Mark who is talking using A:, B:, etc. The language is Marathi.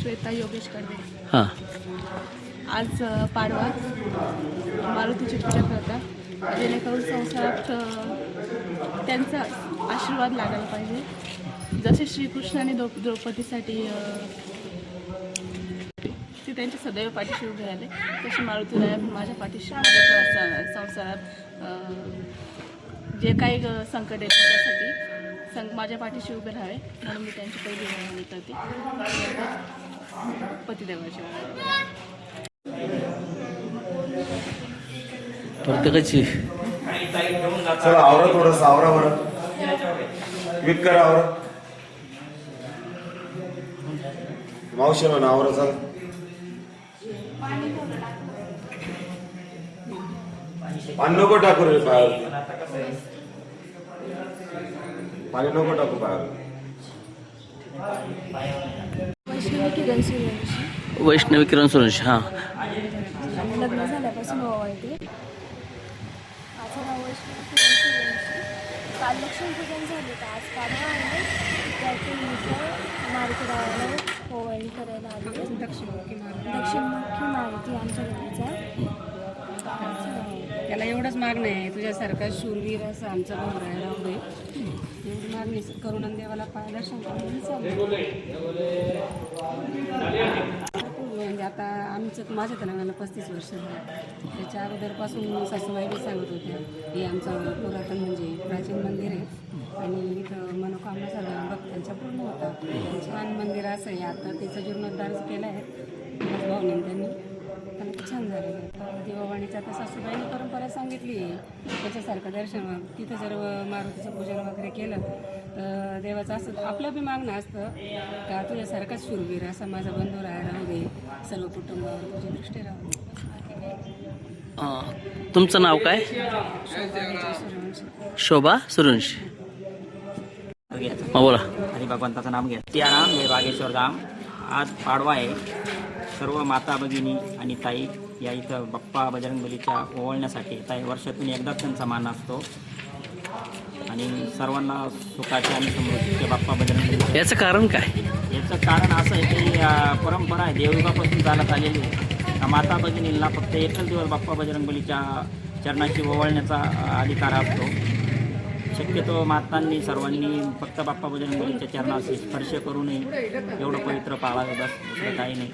A: श्वेता योगेश कडवे
B: हां.
A: आज पाडवा. मारुतीची पूजा करतात. जेणेकरून संसारात त्यांचा आशीर्वाद लागायला पाहिजे. जसे श्रीकृष्णाने द्रौ द्रौपदीसाठी ते त्यांच्या सदैव पाठीशी उभे राहिले. तसे मारुतीराया माझ्या पाठीशी माझ्या स- संसारात जे काही संकट येतं त्यासाठी सं माझ्या पाठीशी उभे राहावे. म्हणून मी त्यांची पहिली विनंती करते. पतिदेवाची
B: प्रत्येकाची.
C: चला आवरा थोडस आवरा बरं. विक करा आवरा. मावशी म्हणा आवरा चला. पाणी नको टाकू रे पायावरती पाणी नको टाकू पायावर
D: वैष्णवी किरण सूर्यवंशी.
B: वैष्णवी किरण सुरेश हां.
D: लग्न झाल्यापासून माझं नाव वैष्णवी किरण सूर्यवंशी. काल लक्ष्मीपूजन झाले तर आज त्याच्या निमित्त मारुतीरावाला ओवाळणी करायला आली. दक्षिणमुखी दक्षिणमुखी मारुती आमच्या घराचा
E: त्याला एवढंच मागणं आहे. तुझ्यासारखा शूरवीर असं आमचा भाऊ राहायला राहू दे. एवढी मागणी करुणन देवाला पायदर्शन करून चालू. म्हणजे आता आमचं माझ्या तर लग्नाला पस्तीस वर्ष झाली. त्याच्या अगोदरपासून सासूबाई बी सांगत होत्या हे आमचं पुरातन म्हणजे प्राचीन मंदिर आहे. आणि इथं सगळ्या छान मंदिर असं आहे. आता त्याचा जीर्णोद्धार केला आहे त्यांनी पण छान झालेलं आहे. देवावाणीचं आता सासूबाईने परंपरा सांगितली आहे. त्याच्यासारखं दर्शन तिथं जर मारुतीचं पूजन वगैरे केलं तर देवाचं असं आपलं बी मागणं असतं का तुझ्यासारखाच शूरवीर असा माझा बंधू राहा राहू दे. सर्व कुटुंबावर तुझी दृष्टी राहू
B: तुमचं नाव काय?
E: शोभा
B: सुरेश बोला.
F: भगवंताचं नाम घ्या. सियाराम हे बागेश्वर धाम आज पाडवा आहे. सर्व माता भगिनी आणि ताई या इथं बाप्पा बजरंगबलीच्या ओवळण्यासाठी येत आहे वर्षातून एकदाच त्यांचा मान असतो. आणि सर्वांना सुखाचे आणि समृद्धीचे बाप्पा बजरंगबली.
B: याचं कारण काय?
F: याचं कारण असं आहे की परंपरा आहे. देवयुगापासून चालत आलेली आहे. का माता भगिनींना फक्त एकच दिवस बाप्पा बजरंगबलीच्या चरणाची ओवळण्याचा अधिकार असतो. शक्यतो मातांनी सर्वांनी फक्त बाप्पा बजरंगबलीच्या चरणाशी स्पर्श करू नये. एवढं पवित्र पाळावे बस काही नाही.